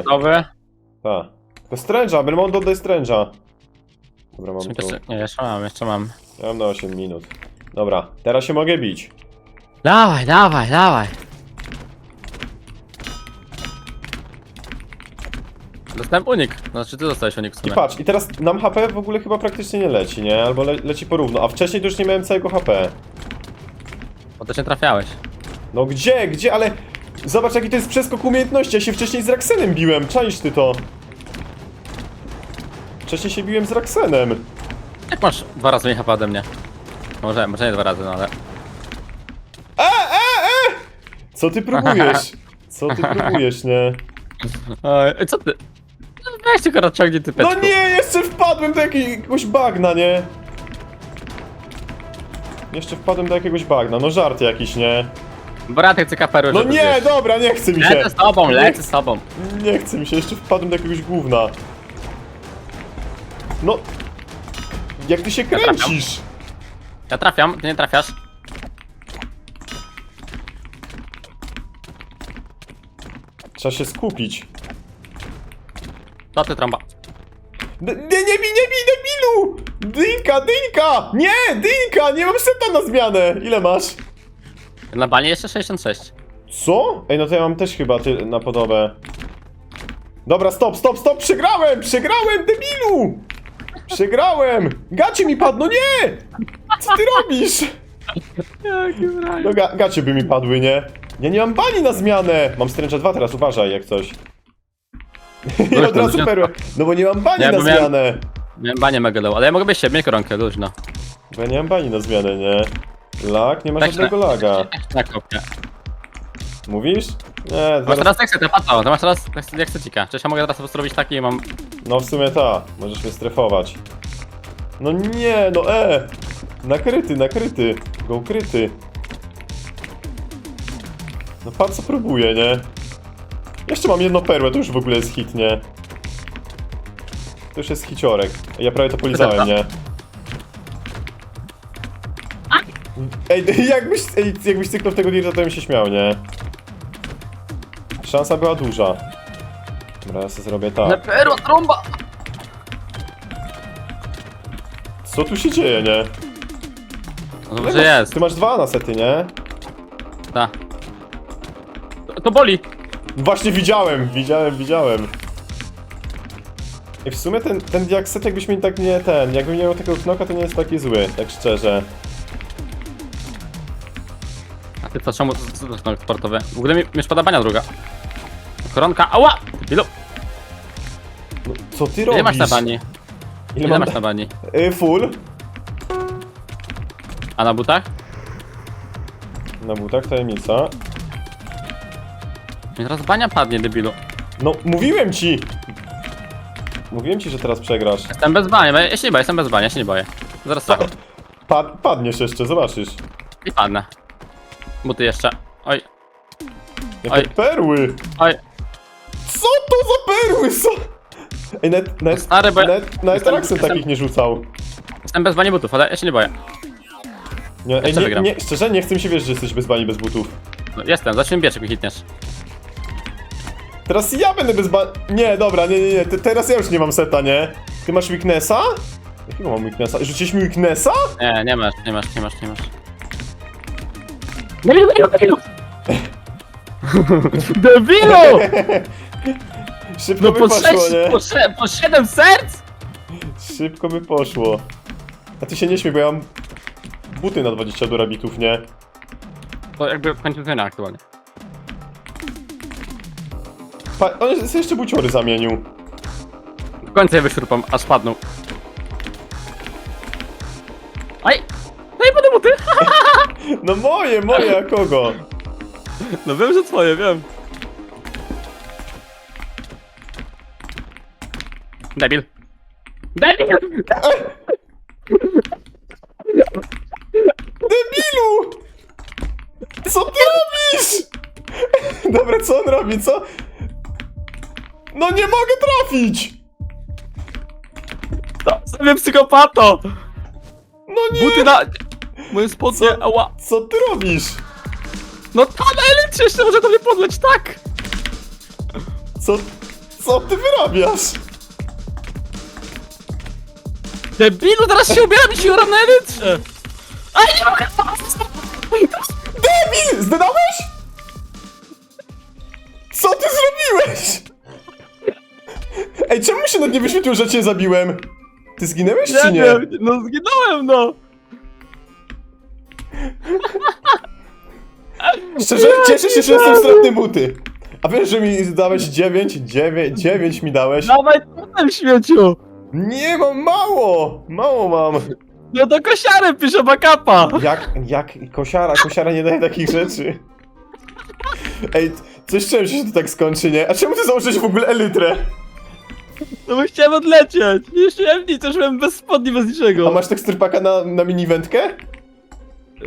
idziemy. gotowy? Tak. To stręża, Belmondo oddaj stręża. Dobra, mam tu. Jeszcze, nie, jeszcze mam, jeszcze mam. Ja mam na 8 minut. Dobra, teraz się mogę bić. Dawaj, dawaj, dawaj. Dostałem unik. Znaczy ty dostałeś unik w I sumie. patrz, i teraz nam HP w ogóle chyba praktycznie nie leci, nie? Albo le leci porówno, a wcześniej to już nie miałem całego HP. Bo też nie trafiałeś. No gdzie, gdzie, ale... Zobacz jaki to jest przeskok umiejętności, ja się wcześniej z Raksenem biłem, czaisz ty to? Wcześniej się biłem z Raksenem. Jak masz dwa razy mniej HP ode mnie? Może, może nie dwa razy, no ale... E, e, e! Co ty próbujesz? Co ty próbujesz, nie? Ej, co ty? No Weź tylko rozciągnij ty No nie, jeszcze wpadłem do jakiegoś bagna, nie? Jeszcze wpadłem do jakiegoś bagna, no żart jakiś, nie? Bratek perły, No nie, dobra, nie chce mi się. Lecę z tobą, lecę z tobą. Nie chce mi się, jeszcze wpadłem do jakiegoś gówna. No... Jak ty się kręcisz? Ja trafiam, ty nie trafiasz. Trzeba się skupić. To ty trąba. D nie, nie bij, nie bij, debilu! Dynka, dynka! Nie, dynka! Nie mam seta na zmianę! Ile masz? Na banie jeszcze 66. Co? Ej, no to ja mam też chyba ty na podobę. Dobra, stop, stop, stop! Przegrałem! Przegrałem, debilu! Przegrałem! Gacie mi padło, nie! Co ty robisz? No ga gacie by mi padły, nie? Ja nie mam bani na zmianę! Mam stręcza 2 teraz, uważaj jak coś. I od razu perłę. No bo nie mam bani Nie, na bo miałem- zmianę. Miałem banie mega low, ale ja mogę być się, mieć koronkę, luźno. Bo ja nie mam bani na zmianę, nie? Lag? Nie ma Tak żadnego na- laga. Na kopie. Mówisz? Nie, Masz zaraz... teraz tekstę, pato, to masz teraz tekstycika. Przecież ja mogę teraz po prostu robić taki i mam... No w sumie ta, możesz mnie strefować. No nie, no e! Nakryty, nakryty. Go ukryty. No patrz co próbuje, nie? Jeszcze mam jedną perłę, to już w ogóle jest hit, nie? To już jest hiciorek. Ja prawie to polizałem, nie? Ej, jakbyś, ej, jakbyś cyknął w tego dirta, to bym się śmiał, nie? Szansa była duża. Dobra, ja sobie zrobię tak. Perła, trąba! Co tu się dzieje, nie? No dobrze jest, Ty masz dwa na sety, nie? ta. To, to boli! Właśnie widziałem, widziałem, widziałem. I w sumie ten, ten jak set jakbyś mi tak nie ten, jakbym nie miał tego knoka, to nie jest taki zły, tak szczerze. Ty co, czemu to, to, to, to sportowe? W ogóle mi, mi bania druga. Koronka, ała! Ilu, No, co ty ile robisz? masz na bani? Ile, Ile mam masz na bani? Y, full. A na butach? Na butach tajemnica. I teraz bania padnie, debilu. No, mówiłem ci! Mówiłem ci, że teraz przegrasz. Jestem bez bani, bo ja się nie boję, jestem bez bani, ja się nie boję. Zaraz co? Pa padniesz jeszcze, zobaczysz. I padnę. Buty jeszcze. Oj, Jakie Oj. perły! oj. Co to za perły są? Ej, nawet, nawet, stary, bo ja- nawet, nawet jestem- Raksen jestem- takich nie rzucał. Jestem bez bani butów, ale ja się nie boję. Nie, ej, nie, wygram. nie, szczerze nie chcę mi się wierzyć, że jesteś bez bani, bez butów. No, jestem, zacznij bieczek mi hitniesz. Teraz ja będę bez bani... Nie, dobra, nie, nie, nie, te, teraz ja już nie mam seta, nie? Ty masz weaknessa? Jakiego mam weaknessa? Rzuciłeś mi weaknessa? Nie, nie masz, nie masz, nie masz, nie masz. Debilu, debilu, debilu! Szybko No by po poszło, sześć, nie? po, sze, po siedem serc? Szybko by poszło. A ty się nie śmiej, bo ja mam buty na 20 durabitów, nie? To jakby kończył zmiana aktualnie. Pa on sobie jeszcze buciory zamienił. W końcu je wyszurpam, aż padną. No moje, moje, a kogo? No wiem, że twoje, wiem. Debil. Debil! Debilu! Co ty robisz? Dobra, co on robi, co? No nie mogę trafić! To sobie psychopato! No nie! Buty na... Moje spodnie, Co? ała. Co ty robisz? No ta najlepsze jeszcze może do mnie podleć, tak! Co? Co ty wyrabiasz? Debilu, teraz się ubieram i się uram na elytrze! Aj, nie mogę! Debil! Zdedałeś? Co ty zrobiłeś? Ej, czemu mi się nawet nie wyświetliło, że cię zabiłem? Ty zginęłeś czy Nie nie? wiem, no zginąłem, no! Szczerze, cieszę się, że jestem stratny muty. A wiesz, że mi dałeś 9? 9, 9 mi dałeś? Dawaj potem śmieciu! Nie, mam mało! Mało mam. No to kosiarę pisze bakapa! Jak, jak kosiara, kosiara nie daje takich rzeczy. Ej, coś czułem, że się to tak skończy, nie? A czemu ty założyłeś w ogóle elytrę? No bo chciałem odlecieć! Jeszcze ja nic, już byłem bez spodni, bez niczego. A masz teksturpaka na, na mini-wędkę?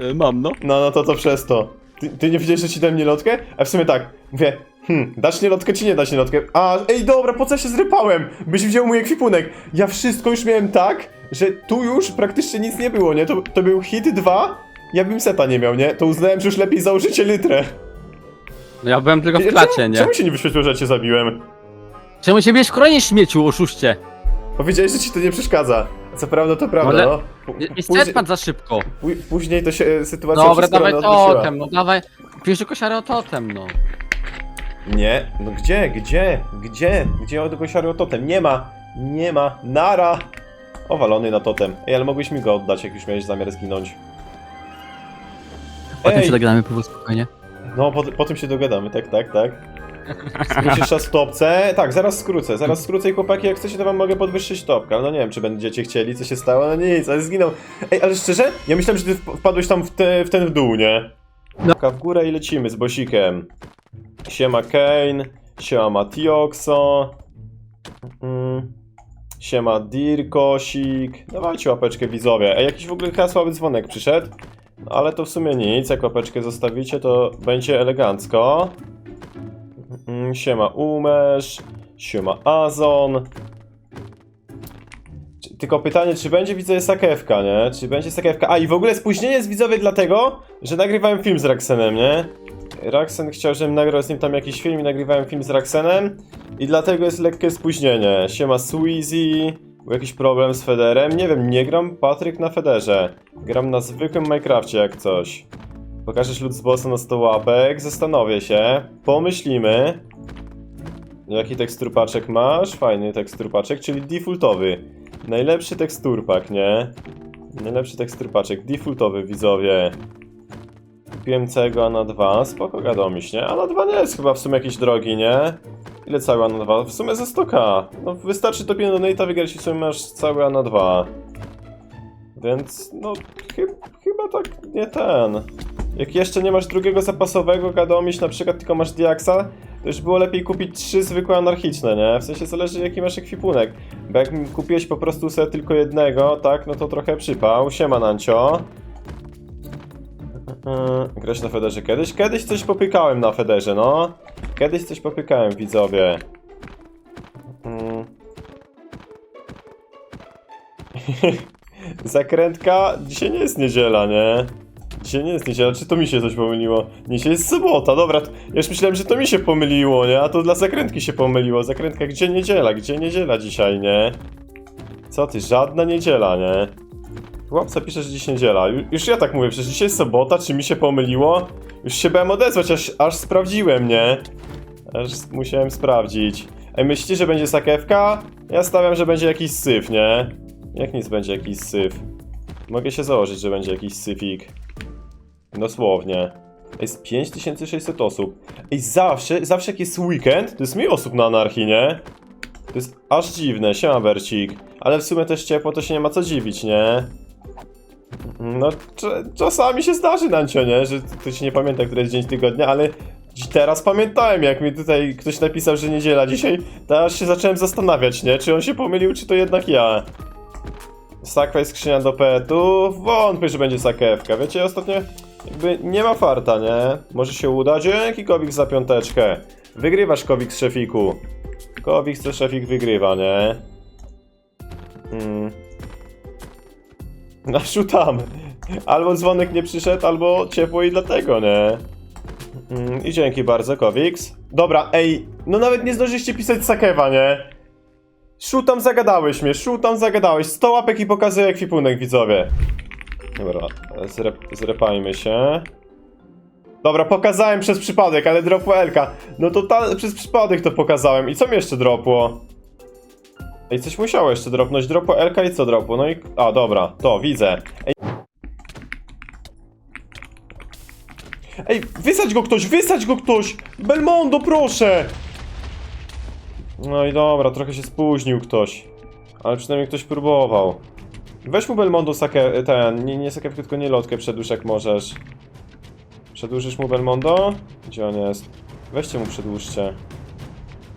E, Mam, no. No, no to to przez to. Ty, ty nie wiedziałeś, że ci dałem nielotkę? A w sumie tak, mówię, hmm, dasz nielotkę czy nie dasz nielotkę? A, ej, dobra, po co się zrypałem? Byś wziął mój ekwipunek. Ja wszystko już miałem tak, że tu już praktycznie nic nie było, nie? To, to był hit 2, ja bym seta nie miał, nie? To uznałem, że już lepiej założyć litrę. No ja byłem tylko w klacie, nie? Czemu się nie wyświetliło, że cię zabiłem? Czemu się bierz w koronie śmieciu, oszuście? Powiedziałeś, że ci to nie przeszkadza. Co prawda, to prawda, Ale- no. P- Nie, później, pan za szybko. pó- później to się e, sytuacja Dobra, wszystko dawaj odwróciła. totem, no dawaj. Pierwszy kosiarę o totem, no. Nie, no gdzie, gdzie, gdzie, gdzie od kosiary o totem? Nie ma, nie ma, nara! Owalony na totem. Ej, ale mogłeś mi go oddać, jak już miałeś zamiar zginąć. Potem Ej, się dogadamy, próbuj spokojnie. no po, po tym się dogadamy, tak, tak, tak. Skrócisz czas w topce? Tak, zaraz skrócę, zaraz skrócę i chłopaki, jak chcecie, to wam mogę podwyższyć topkę, ale no nie wiem, czy będziecie chcieli, co się stało, no nic, ale zginął. Ej, ale szczerze, ja myślałem, że ty wp- wpadłeś tam w, te, w ten w dół, nie? No. W górę i lecimy z bosikiem. Siema Kane, siema Matioxo, mm, siema Dirkosik. Dawajcie łapeczkę widzowie. Ej, jakiś w ogóle chyba słaby dzwonek przyszedł. No, ale to w sumie nic, jak łapeczkę zostawicie, to będzie elegancko. Siema Umesz, siema Azon. Tylko pytanie, czy będzie widzowie sakewka, nie? Czy będzie sakewka? A i w ogóle spóźnienie jest widzowie dlatego, że nagrywałem film z Raksenem, nie? Raksen chciał, żebym nagrał z nim tam jakiś film i nagrywałem film z Raksenem i dlatego jest lekkie spóźnienie. Siema Sweezy, był jakiś problem z Federem? Nie wiem, nie gram Patryk na Federze. Gram na zwykłym Minecrafcie jak coś. Pokażesz lud z bossa na 100 łapek, zastanowię się, pomyślimy. Jaki teksturpaczek masz? Fajny teksturpaczek, czyli defaultowy. Najlepszy teksturpak, nie? Najlepszy teksturpaczek, defaultowy widzowie. Kupiłem całego na 2, spoko gadomiś, nie? A na 2 nie jest chyba w sumie jakiś drogi, nie? Ile cały na 2? W sumie za 100k. No wystarczy to 5 donate'a wygrać i w sumie masz cały na 2. Więc no chy chyba tak nie ten. Jak jeszcze nie masz drugiego zapasowego gadomiś, na przykład tylko masz Diaxa, to już było lepiej kupić trzy zwykłe anarchiczne, nie? W sensie zależy jaki masz ekwipunek. Bo jak kupiłeś po prostu sobie tylko jednego, tak, no to trochę przypał. Siema Nancio. Yy, Grać na Federze kiedyś? Kiedyś coś popykałem na Federze, no. Kiedyś coś popykałem, widzowie. Mm. Zakrętka. Dzisiaj nie jest niedziela, nie? Dzisiaj nie jest niedziela, czy to mi się coś pomyliło? Dzisiaj jest sobota, dobra, to, ja już myślałem, że to mi się pomyliło, nie? A to dla zakrętki się pomyliło. Zakrętka, gdzie niedziela? Gdzie niedziela dzisiaj, nie? Co ty, żadna niedziela, nie? Chłopca pisze, że dziś niedziela. Ju- Już ja tak mówię, przecież dzisiaj jest sobota, czy mi się pomyliło? Już się bałem odezwać, aż, aż sprawdziłem, nie? Aż musiałem sprawdzić. Ej, myślicie, że będzie sakiewka? Ja stawiam, że będzie jakiś syf, nie? Jak nic będzie jakiś syf. Mogę się założyć, że będzie jakiś syfik. Dosłownie. Jest 5600 osób. Ej, zawsze, zawsze jak jest weekend, to jest mniej osób na anarchii, nie? To jest aż dziwne, siema Bercik. Ale w sumie też ciepło, to się nie ma co dziwić, nie? No, cz- czasami się zdarzy, Nancio, nie? Że to się nie pamięta, który jest dzień tygodnia, ale teraz pamiętałem, jak mi tutaj ktoś napisał, że niedziela dzisiaj, to aż się zacząłem zastanawiać, nie? Czy on się pomylił, czy to jednak ja? Sakwa jest skrzynia do petów, wątpię, że będzie sakewka. Wiecie, ostatnio jakby nie ma farta, nie? Może się uda. Dzięki Kowik za piąteczkę. Wygrywasz Kowik z szefiku. Kowik co szefik wygrywa, nie? Mm. Naszu tam. Albo dzwonek nie przyszedł, albo ciepło i dlatego, nie? Mm, I dzięki bardzo, Kowiks. Dobra, ej, no nawet nie zdążyliście pisać Sakewa, nie? Szu tam zagadałeś mnie, Szu tam zagadałeś. 100 łapek i pokazuję ekwipunek, widzowie. Dobra, zrep zrepajmy się. Dobra, pokazałem przez przypadek, ale dropła Elka. No to ta, przez przypadek to pokazałem. I co mi jeszcze dropło? Ej, coś musiało jeszcze dropnąć. Dropło Elka i co dropło? No i... A, dobra, to, widzę. Ej, Ej wysadź go ktoś, wysadź go ktoś! Belmondo, proszę! No i dobra, trochę się spóźnił ktoś. Ale przynajmniej ktoś próbował. Weź mu Belmondo sakę, ten, nie, nie sakę, tylko nie lotkę przedłuż jak możesz. Przedłużysz mu Belmondo? Gdzie on jest? Weźcie mu przedłużcie.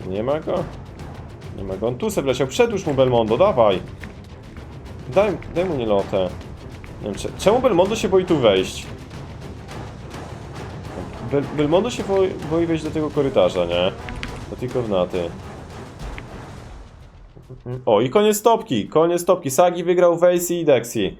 Nie ma go? Nie ma go. On tu se wleciał. Przedłuż mu Belmondo, dawaj. Daj, daj mu nie lotę. Nie wiem, cze- czemu Belmondo się boi tu wejść? Bel Belmondo się boi, boi wejść do tego korytarza, nie? Do tej komnaty. O, i koniec topki, koniec topki. Sagi wygrał Vejsi i Dexi.